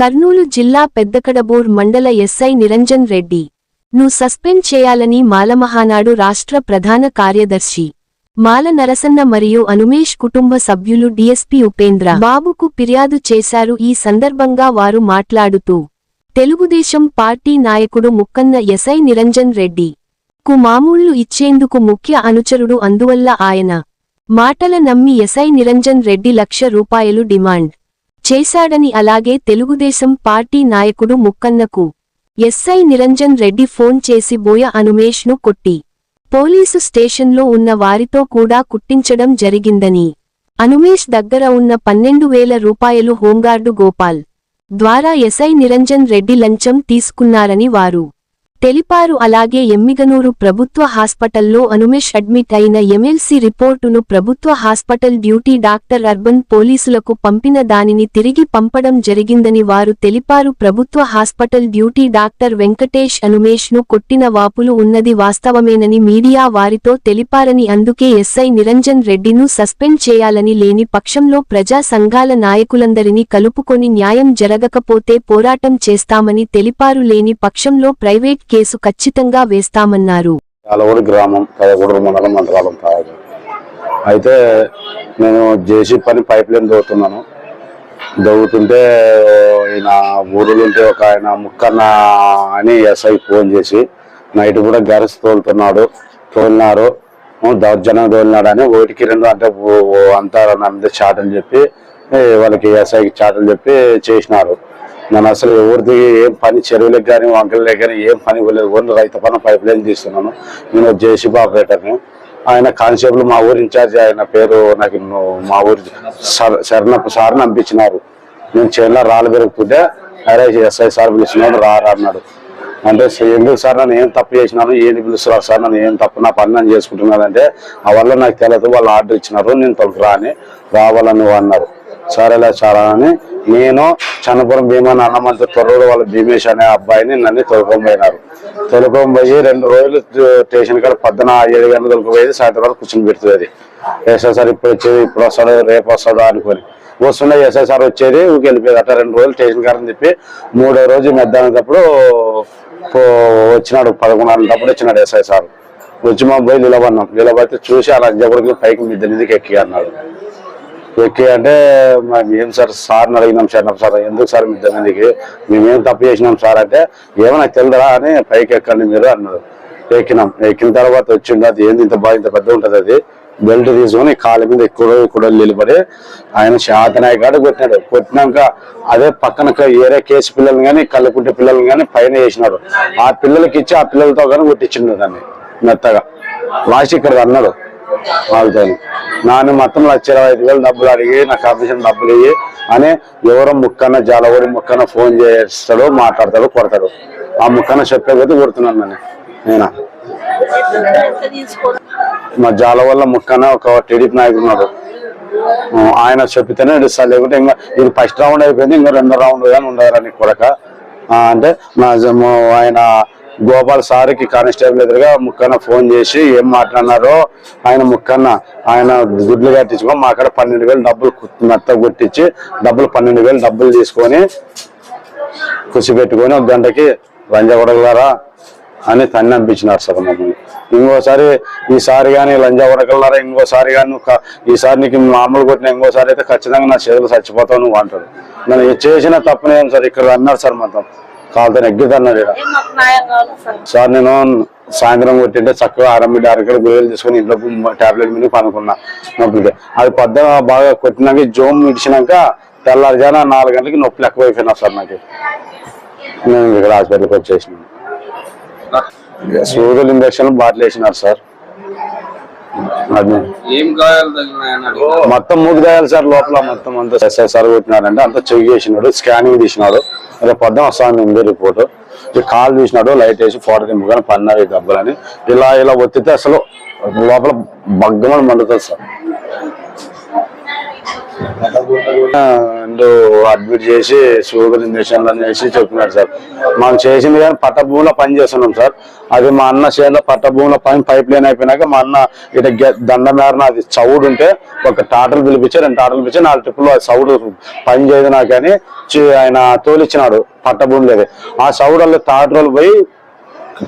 కర్నూలు జిల్లా పెద్దకడబూర్ మండల ఎస్ఐ నిరంజన్ రెడ్డి. ను సస్పెండ్ చేయాలని మాలమహానాడు రాష్ట్ర ప్రధాన కార్యదర్శి మాల నరసన్న మరియు అనుమేష్ కుటుంబ సభ్యులు డీఎస్పీ ఉపేంద్ర బాబుకు ఫిర్యాదు చేశారు. ఈ సందర్భంగా వారు మాట్లాడుతూ తెలుగుదేశం పార్టీ నాయకుడు ముక్కన్న ఎస్ఐ నిరంజన్ రెడ్డి కు మామూళ్ళు ఇచ్చేందుకు ముఖ్య అనుచరుడు అందువల్ల ఆయన మాటల నమ్మి ఎస్ఐ నిరంజన్ రెడ్డి లక్ష రూపాయలు డిమాండ్ చేశాడని అలాగే తెలుగుదేశం పార్టీ నాయకుడు ముక్కన్నకు ఎస్ఐ నిరంజన్ రెడ్డి ఫోన్ చేసి బోయ అనుమేష్ను కొట్టి పోలీసు స్టేషన్లో ఉన్న వారితో కూడా కుట్టించడం జరిగిందని. అనుమేష్ దగ్గర ఉన్న పన్నెండు వేల రూపాయలు హోంగార్డు గోపాల్ ద్వారా ఎస్ఐ నిరంజన్ రెడ్డి లంచం తీసుకున్నారని వారు తెలిపారు. అలాగే ఎమ్మిగనూరు ప్రభుత్వ హాస్పిటల్లో అనుమేష్ అడ్మిట్ అయిన ఎమ్మెల్సీ రిపోర్టును ప్రభుత్వ హాస్పిటల్ డ్యూటీ డాక్టర్ అర్బన్ పోలీసులకు పంపిన దానిని తిరిగి పంపడం జరిగిందని వారు తెలిపారు. ప్రభుత్వ హాస్పిటల్ డ్యూటీ డాక్టర్ వెంకటేష్ అనుమేష్ను కొట్టిన వాపులు ఉన్నది వాస్తవమేనని మీడియా వారితో తెలిపారని అందుకే ఎస్ఐ నిరంజన్ రెడ్డిను సస్పెండ్ చేయాలని లేని పక్షంలో ప్రజా సంఘాల నాయకులందరినీ కలుపుకొని న్యాయం జరగకపోతే పోరాటం చేస్తామని తెలిపారు. లేని పక్షంలో ప్రైవేట్ కేసు ఖచ్చితంగా వేస్తామన్నారు. అలవూరు గ్రామం కదగూడూరు మండలం మండలం అయితే నేను జేసీ పని పైప్ లైన్ దొరుకుతున్నాను దొరుకుతుంటే ఈయన ఊరులు ఉంటే ఒక ఆయన ముక్కన్న అని ఎస్ఐ ఫోన్ చేసి నైట్ కూడా గ్యారెస్ తోలుతున్నాడు తోలినారు. దౌర్జన్యం తోలినాడు అని ఒకటికి రెండు అంటే అంతా ఓ అంతా చాటని చెప్పి వాళ్ళకి ఎస్ఐకి చాటలు చెప్పి చేసినారు. నేను అసలు ఎవరిది ఏం పని చెరువులకు కానీ వంకలకు కానీ ఏం పని ఇవ్వలేదు. ఓన్లీ రైతు పని పైప్ లైన్ తీస్తున్నాను. నేను జేసీబీ ఆపరేటర్ని ఆయన కానిస్టేబుల్ మా ఊరు ఇన్ఛార్జ్ ఆయన పేరు నాకు మా ఊరు సర్- సార్ని సార్ పంపించినారు. నేను చేనులో రాళ్ళు పెరుగుతుంటే అరే ఎస్ఐ సార్ పిలిచినాడు రారా అన్నాడు. అంటే ఎందుకు సార్ నన్ను ఏం తప్పు చేసినాను ఏంటి పిలుస్తున్నారు సార్ నన్ను ఏం తప్పు నా పని నేను చేసుకుంటున్నానంటే ఆ వల్ల నాకు తెలియదు వాళ్ళు ఆర్డర్ ఇచ్చినారు నేను తొలకి రాని రావాలని అన్నారు. సరేలే చాలా అని నేను చన్నపురం భీమా అన్నమంత తొర్రూరు వాళ్ళ భీమేష్ అనే అబ్బాయిని నన్ను తొలకొని పోయినారు. తొలకొని పోయి రెండు రోజులు స్టేషన్ కాడ పొద్దున ఏడు గంటలు తొలకపోయేది సాయంత్రం వరకు కూర్చొని పెడుతుంది. ఎస్ఐ సార్ ఇప్పుడు వచ్చేది ఇప్పుడు వస్తాడు రేపు వస్తాడు అనుకొని. వస్తుండే ఎస్ఐ సార్ వచ్చేది ఊరికి వెళ్ళిపోయేది. అట్లా రెండు రోజులు స్టేషన్ కాడని చెప్పి మూడో రోజు మధ్యాహ్నప్పుడు వచ్చినాడు పదకొండున్నరప్పుడు వచ్చినాడు ఎస్ఐ సార్. వచ్చి మా పోయి నిలబడినాం నిలబడితే చూసి అలా జబడికి పైకి మిద్దె మీదకి ఎక్కి అన్నాడు. ఎక్కి అంటే మరి ఏం సార్ సార్ని అడిగినాం సార్ సార్ ఎందుకు సార్ మీ దగ్గరికి మేమేం తప్పు చేసినాం సార్ అంటే ఏమో నాకు తెలియదా అని పైకి ఎక్కండి మీరు అన్నారు. ఎక్కినాం. ఎక్కిన తర్వాత వచ్చిండు అది ఏంది ఇంత బాగా ఇంత పెద్ద ఉంటుంది అది? బెల్ట్ తీసుకొని కాళ్ళ మీద ఎక్కువ కూడా నిలబడి ఆయన శాతనాయకాడు కొట్టినాడు. కొట్టినాక అదే పక్కన ఏరే కేసు పిల్లల్ని కానీ కళ్ళకుంటే పిల్లల్ని కానీ పైన వేసినాడు. ఆ పిల్లలకి ఇచ్చి ఆ పిల్లలతో కానీ కొట్టించిండు దాన్ని మెత్తగా. లాస్ట్ ఇక్కడ అన్నాడు. వాళ్ళతో నాన్న మొత్తం లక్ష ఇరవై ఐదు వేలు డబ్బులు అడిగి నా కమిషన్ డబ్బులు ఇవి అని ఎవరో ముక్కన జాలవరి ముక్కన ఫోన్ చేస్తాడు మాట్లాడతాడు కొడతాడు. ఆ ముక్కన చెప్పే కొడుతున్నాను నన్ను నేను? మా జాల వల్ల ముక్కన ఒక టీడీపీ నాయకుడు ఉన్నాడు. ఆయన చెప్పితేనే ఇస్తాడు లేకుంటే ఇంకా ఇది ఫస్ట్ రౌండ్ అయిపోయింది ఇంకా రెండో రౌండ్ కానీ ఉండదని కొడక. అంటే మా ఆయన గోపాల్ సార్కి కానిస్టేబుల్ ఎదురుగా ముక్కన్న ఫోన్ చేసి ఏం మాట్లాడినారో ఆయన ముక్కన్న ఆయన గుడ్లు కట్టించుకో మా అక్కడ పన్నెండు వేలు డబ్బులు మెత్త కొట్టించి డబ్బులు పన్నెండు వేలు డబ్బులు తీసుకొని కుసి పెట్టుకొని ఒక గంటకి లంజగొడగలరా అని తన్ని అనిపించినారు సార్ మమ్మల్ని. ఇంకోసారి ఈసారి కానీ లంజా కొడగలరా ఇంకోసారి కానీ నువ్వు ఈసారి నీకు మామూలు కొట్టిన ఇంకోసారి అయితే ఖచ్చితంగా నా చేతులు చచ్చిపోతావు నువ్వు అంటాడు. నన్ను చేసిన తప్పునేం సార్ ఇక్కడ అన్నారు సార్ మొత్తం కాలుతో కావాలి సార్? సార్ నేను సాయంత్రం కొట్టింటే చక్కగా ఆరంభి అరకలు గొయ్యలు తీసుకొని ఇంట్లో టాబ్లెట్ మీద పనుకున్నా నొప్పికి అది పొద్దున బాగా కొట్టినాక జోమ్ ఇడిచినాక తెల్లారుజాన నాలుగు గంటలకి నొప్పులు ఎక్కువ అయిపోయినా సార్ నాకు. నేను ఇక్కడ హాస్పిటల్కి వచ్చేసినాను. సూదులు ఇంజక్షన్ బాటిల్ వేసినారు సార్. అది. ఏం గాయాలు తగిలినాయని అడిగారు. మొత్తం మూడు గాయాలు సార్ లోపల మొత్తం అంతా ఎస్ఎస్ఆర్ కొట్టినాడంటే అంతా చెక్ చేసినాడు స్కానింగ్ తీసినాడు. రేపు పొద్దున వస్తాను ఉంది రిపోర్ట్ కాల్ తీసినాడు లైట్ వేసి ఫోటో దింపుకొని పన్నారు దెబ్బలని. ఇలా ఇలా ఒత్తితే అసలు లోపల బగ్గమని మండుతుంది సార్. అడ్మిట్ చేసి షుగర్ ఇంజక్షన్లు అని చేసి సార్. మనం చేసింది కానీ పట్ట భూమిలో పని చేస్తున్నాం సార్. అది మా అన్న చేతిలో పట్ట భూమిలో పని పైప్ లైన్ అయిపోయినాక మా అన్న ఇట గె- దండ మేరన అది చౌడు ఉంటే ఒక టాటలు పిలిపించి రెండు టాటలు పిలిచి నాలుగు ట్రిప్పులు చౌడు పని చేయదు కానీ ఆయన తోలిచ్చినాడు పట్ట భూమిలో ఆ చౌడల్లో తాటరోలు పోయి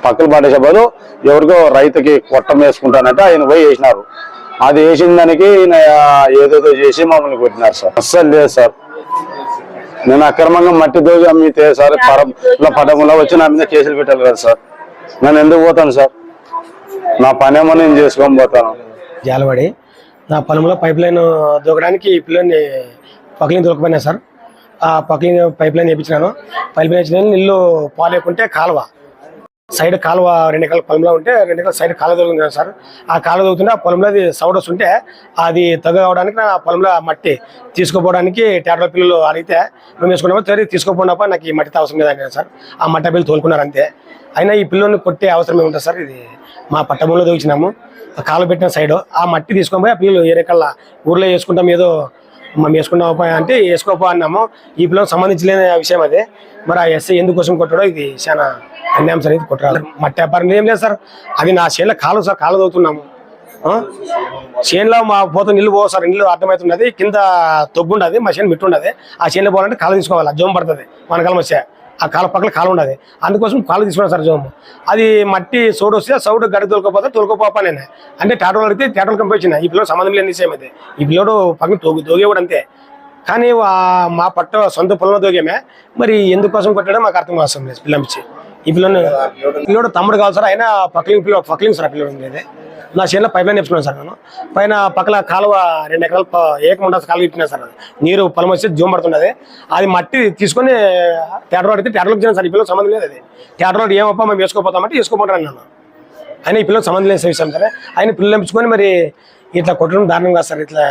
పక్కన పడేసే బదులు ఎవరికో రైతుకి కొట్టం వేసుకుంటానంటే ఆయన పోయి వేసినారు. అది వేసిన దానికి ఏదేదో చేసి మమ్మల్ని కొట్టినారు సార్. అస్సలు లేదు సార్. నేను అక్రమంగా మట్టి దోగి అమ్మితే సార్ పరంలో పటంలో వచ్చి నా మీద కేసులు పెట్టాలి కదా సార్. నేను ఎందుకు పోతాను సార్? నా పనేమో నేను చేసుకొని పోతాను. జాలవాడి నా పొలంలో పైప్ లైన్ దూకడానికి ఈ పిల్లని పక్కలిని దూకపోయినా సార్. ఆ పక్కలిని పైప్ లైన్ వేయించినాను. పైప్ లైన్ వేసిన నీళ్ళు పాలేకుంటే కాలువ. సైడ్ కాలువ రెండు ఎకరాల పొలంలో ఉంటే రెండు ఎకరాల సైడ్ కాలువ దొరుకుతుంది సార్. ఆ కాలువ దొరుకుతుంటే ఆ పొలంలో అది సౌడ్ వస్తుంటే అది తగ్గ అవడానికి నా పొలంలో ఆ మట్టి తీసుకుపోవడానికి టేటర్ పిల్లలు అడిగితే మేము వేసుకున్నాము సరే తీసుకోపోయినప్ప నాకు ఈ మట్టితో అవసరం లేదని సార్. ఆ మట్టి పిల్లలు తోలుకున్నారు అంతే. అయినా ఈ పిల్లల్ని కొట్టే అవసరం ఏముంటుంది సార్? ఇది మా పట్టభూమిలో దొరికినాము ఆ కాలు పెట్టిన సైడ్ ఆ మట్టి తీసుకొని పోయి ఆ పిల్లలు ఏరేకల్లా ఊర్లో వేసుకుంటాం ఏదో మనం పోయా అంటే వేసుకోపో అన్నాము. ఈ పిల్లలకు సంబంధించలేని విషయం అదే. మరి ఆ ఎస్ఐ ఎందుకోసం కొట్టడో ఇది చాలా అన్యాయం సార్ ఇది కొట్టాలి. మట్టి వ్యాపారం ఏం లేదు సార్. అది నా చేనులో కాలు సార్ కాలు తవ్వుతున్నాము. చేనులో మా పోతే నీళ్ళు పోవు సార్. నీళ్ళు అర్థమవుతున్నది. కింద తొగ్గుండదు మా చేను మిట్టు ఉండదు ఆ చేనులో పోవాలంటే కాలు తీసుకోవాలి. జోమ్ పడుతుంది. మనకాలం వచ్చే. ఆ కాలు పక్కన కాలు ఉండదు. అందుకోసం కాలు తీసుకున్నాను సార్ జోము. అది మట్టి సోడు వస్తే సౌడు గడి తోలుకోపోతే తోలుకోపోపా నేను. అంటే టాటోలు అడిగితే టాటోలు కంపించిన ఈ పిల్లడు సంబంధం లేని విషయం అది ఈ పిల్లడు పక్కన తోగి తోగేవాడు అంతే. కానీ మా పట్ట సొంత పొలంలో తోగామే. మరి ఎందుకోసం కొట్టాడో మాకు అర్థం అవసరం లేదు పిల్లంచి ఈ పిల్లని పిల్లడు తమ్ముడు కావాలి సార్. అయినా పక్కలింగ్ పిల్ల పక్కలింగ్ సార్ ఆ పిల్లడు ఉండేది నా చేనులో పైప్ లైన్ నేర్చుకున్నాను సార్ నేను. పైన పక్కన కాలువ రెండు ఎకరాలు ప- కాలువ ఇప్పినా సార్ అది. నీరు పొలం వచ్చి జూమ్ పడుతున్నది. అది మట్టి తీసుకొని టెట్రో అయితే టేటర్లోకి ఇచ్చిన సార్ ఈ పిల్లలు సంబంధం లేదు అది. టేటర్ ఏమప్ప మేము వేసుకోపోతామంటే వేసుకోమంటారు నన్ను ఆయన ఈ పిల్లలకు సంబంధం లేని విషయం సరే. ఆయన పిల్లలు ఎంచుకొని మరి ఇట్లా కొట్టడం దారుణం కాదు సార్ ఇట్లా.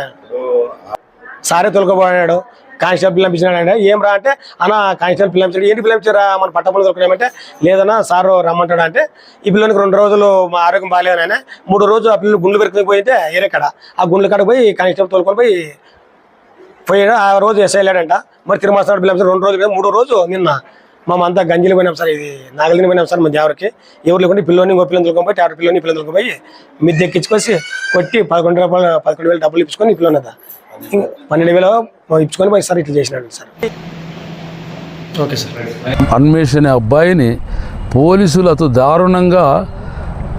సారే తొలగబోయాడు కానిస్టేబుల్ పిలిపించినాడు ఏం రా అంటే అన్న కానిస్టేబుల్ పిలిపించాడు ఏంటి పిలిపించారా మన పట్టపల్లి దొరకలేమంటే లేదన్నా సారు రమ్మంటాడు అంటే ఈ పిల్లలకి రెండు రోజులు మా ఆరోగ్యం బాగాలేదనే మూడు రోజులు ఆ పిల్లలు గుండెలు పెరుకుని పోయితే ఏరే కాడ. ఆ గుండ్ల కాడ పోయి కానిస్టేబుల్ తోలుకొని పోయి పోయాడు. ఆ రోజు ఎస్ఐ వెళ్ళాడంట. మరి తిరుమల సార్ పిలిపించారు రెండు రోజులు మూడో రోజు నిన్న. మామంతా గంజిలు పోయినాం సార్ ఇది నాగలిని పోయినాం సార్ మా దేవరికి. ఎవరు లేకుండా పిల్లని ఇంకో పిల్లలు తొలుకొని పోయి ఆరు పిల్లని పిల్లలు తొలుకొని పోయి మీద ఎక్కించుకొచ్చి కొట్టి పదకొండు రూపాయలు పదకొండు వేలు డబ్బులు ఇప్పించుకొని ఈ పన్నెండు వేలు ఇప్పించుకొని పోయి సార్ ఇట్లా చేసినాడు సార్. Okay sir. అన్వేష్ అనే అబ్బాయిని పోలీసులు అతి దారుణంగా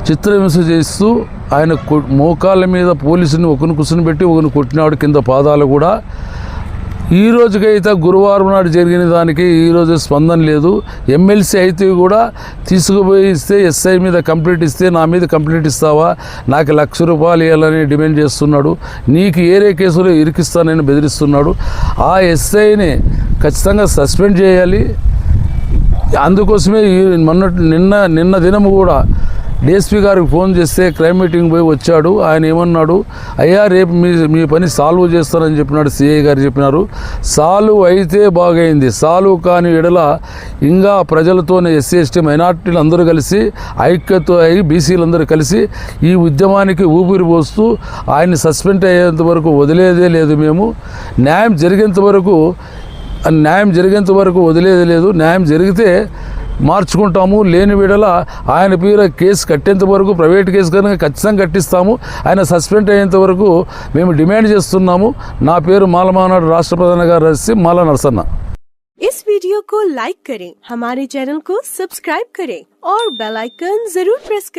చిత్రహింస చేస్తూ ఆయన మోకాళ్ళ మీద పోలీసుని ఒకరిని కూర్చుని పెట్టి ఒకరిని కొట్టినాడు కింద పాదాలు కూడా. ఈ రోజుకైతే గురువారం నాడు జరిగిన దానికి ఈ రోజు స్పందన లేదు. ఎమ్మెల్సీ అయితే కూడా తీసుకుపోయి ఇస్తే ఎస్ఐ మీద కంప్లీట్ ఇస్తే నా మీద కంప్లీట్ ఇస్తావా? నాకు లక్ష రూపాయలు ఇవ్వాలని డిమాండ్ చేస్తున్నాడు. నీకు ఏరే కేసులో ఇరికిస్తానని బెదిరిస్తున్నాడు. ఆ ఎస్ఐని ఖచ్చితంగా సస్పెండ్ చేయాలి. అందుకోసమే మొన్న నిన్న నిన్న దినము కూడా డిఎస్పీ గారికి ఫోన్ చేస్తే క్రైమ్ మీటింగ్ పోయి వచ్చాడు. ఆయన ఏమన్నాడు? అయ్యా రేపు మీ మీ పని సాల్వ్ చేస్తానని చెప్పినాడు సిఐ గారు చెప్పినారు. సాల్వ్ అయితే బాగైంది. సాల్వ్ కాని ఎడల ఇంకా ప్రజలతోనే ఎస్సీ ఎస్టీ మైనార్టీలు అందరూ కలిసి ఐక్యత అయి బీసీలందరూ కలిసి ఈ ఉద్యమానికి ఊపిరి పోస్తూ ఆయన్ని సస్పెండ్ అయ్యేంత వరకు వదిలేదే లేదు మేము. న్యాయం జరిగేంత వరకు న్యాయం జరిగేంత వరకు వదిలేది లేదు. న్యాయం జరిగితే మార్చుకుంటాము లేని విడల ఆయన పేర కేసు కట్టేంత వరకు ప్రైవేట్ కేసు కనుక ఖచ్చితంగా కట్టిస్తాము ఆయన సస్పెండ్ అయ్యేంత వరకు మేము డిమాండ్ చేస్తున్నాము నా పేరు మాలమానాడు రాష్ట్ర ప్రధాన గారు రసి మాల నరసన్న इस वीडियो को लाइक करें हमारे चैनल को सब्सक्राइब करें और बेल आइकन जरूर प्रेस करें